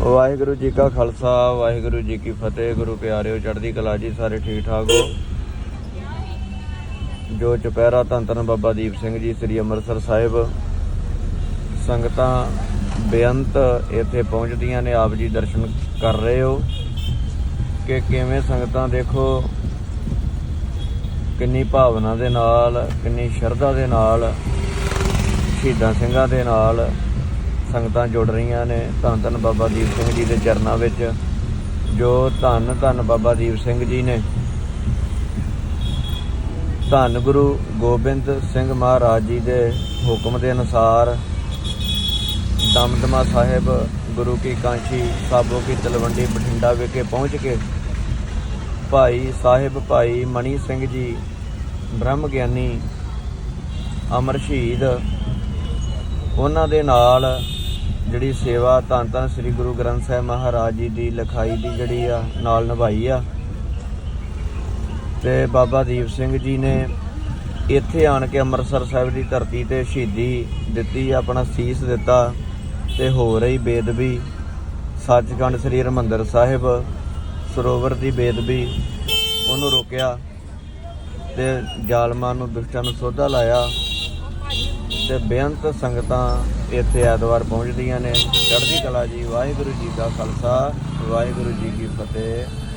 ਵਾਹਿਗੁਰੂ ਜੀ ਕਾ ਖਾਲਸਾ, ਵਾਹਿਗੁਰੂ ਜੀ ਕੀ ਫਤਿਹ। ਗੁਰੂ ਪਿਆਰਿਓ, ਚੜ੍ਹਦੀ ਕਲਾ ਜੀ, ਸਾਰੇ ਠੀਕ ਠਾਕ ਹੋ? ਜੋ ਚੁਪਹਿਰਾ ਧੰਨ ਧੰਨ ਬਾਬਾ ਦੀਪ ਸਿੰਘ ਜੀ, ਸ੍ਰੀ ਅੰਮ੍ਰਿਤਸਰ ਸਾਹਿਬ। ਸੰਗਤਾਂ ਬੇਅੰਤ ਇੱਥੇ ਪਹੁੰਚਦੀਆਂ ਨੇ, ਆਪ ਜੀ ਦਰਸ਼ਨ ਕਰ ਰਹੇ ਹੋ। ਕਿ ਕਿਵੇਂ ਸੰਗਤਾਂ ਦੇਖੋ, ਕਿੰਨੀ ਭਾਵਨਾ ਦੇ ਨਾਲ, ਕਿੰਨੀ ਸ਼ਰਧਾ ਦੇ ਨਾਲ, ਸ਼ਹੀਦਾਂ ਸਿੰਘਾਂ ਦੇ ਨਾਲ ਸੰਗਤਾਂ ਜੁੜ ਰਹੀਆਂ ਨੇ ਧੰਨ ਧੰਨ ਬਾਬਾ ਦੀਪ ਸਿੰਘ ਜੀ ਦੇ ਚਰਨਾਂ ਵਿੱਚ, ਜੋ ਧੰਨ ਧੰਨ ਬਾਬਾ ਦੀਪ ਸਿੰਘ ਜੀ ਨੇ। ਧੰਨ ਗੁਰੂ ਗੋਬਿੰਦ ਸਿੰਘ ਮਹਾਰਾਜ ਜੀ ਦੇ ਹੁਕਮ ਦੇ ਅਨੁਸਾਰ ਦਮਦਮਾ ਸਾਹਿਬ, ਗੁਰੂ ਕੀ ਕਾਂਸ਼ੀ, ਸਾਬੋ ਕੀ ਤਲਵੰਡੀ, ਬਠਿੰਡਾ ਵਿਖੇ ਪਹੁੰਚ ਕੇ ਭਾਈ ਸਾਹਿਬ, ਭਾਈ ਮਣੀ ਸਿੰਘ ਜੀ, ਬ੍ਰਹਮ ਗਿਆਨੀ, ਅਮਰ ਸ਼ਹੀਦ, ਉਹਨਾਂ ਦੇ ਨਾਲ ਜਿਹੜੀ ਸੇਵਾ ਧੰਨ ਧੰਨ ਸ੍ਰੀ ਗੁਰੂ ਗ੍ਰੰਥ ਸਾਹਿਬ ਮਹਾਰਾਜ ਜੀ ਦੀ ਲਿਖਾਈ ਦੀ ਜਿਹੜੀ ਆ, ਨਾਲ ਨਿਭਾਈ ਆ। ਤੇ ਬਾਬਾ ਦੀਪ ਸਿੰਘ ਜੀ ਨੇ ਇੱਥੇ ਆਣ ਕੇ ਅੰਮ੍ਰਿਤਸਰ ਸਾਹਿਬ ਦੀ ਧਰਤੀ ਤੇ ਸ਼ਹੀਦੀ ਦਿੱਤੀ, ਆਪਣਾ ਸੀਸ ਦਿੱਤਾ ਤੇ ਹੋ ਰਹੀ ਬੇਦਬੀ ਸੱਚਖੰਡ ਸ੍ਰੀ ਹਰਿਮੰਦਰ ਸਾਹਿਬ ਸਰੋਵਰ ਦੀ ਬੇਦਬੀ ਉਹਨੂੰ ਰੋਕਿਆ ਤੇ ਜ਼ਾਲਮਾਂ ਨੂੰ ਦੁਸ਼ਟਾਂ ਨੂੰ ਸੋਧਾ ਲਾਇਆ ਤੇ ਬੇਅੰਤ ਸੰਗਤਾਂ ਇੱਥੇ ਐਤਵਾਰ ਪਹੁੰਚਦੀਆਂ ਨੇ ਚੜ੍ਹਦੀ ਕਲਾ ਜੀ, ਵਾਹਿਗੁਰੂ ਜੀ ਦਾ ਖਾਲਸਾ, ਵਾਹਿਗੁਰੂ ਜੀ ਕੀ ਫਤਿਹ।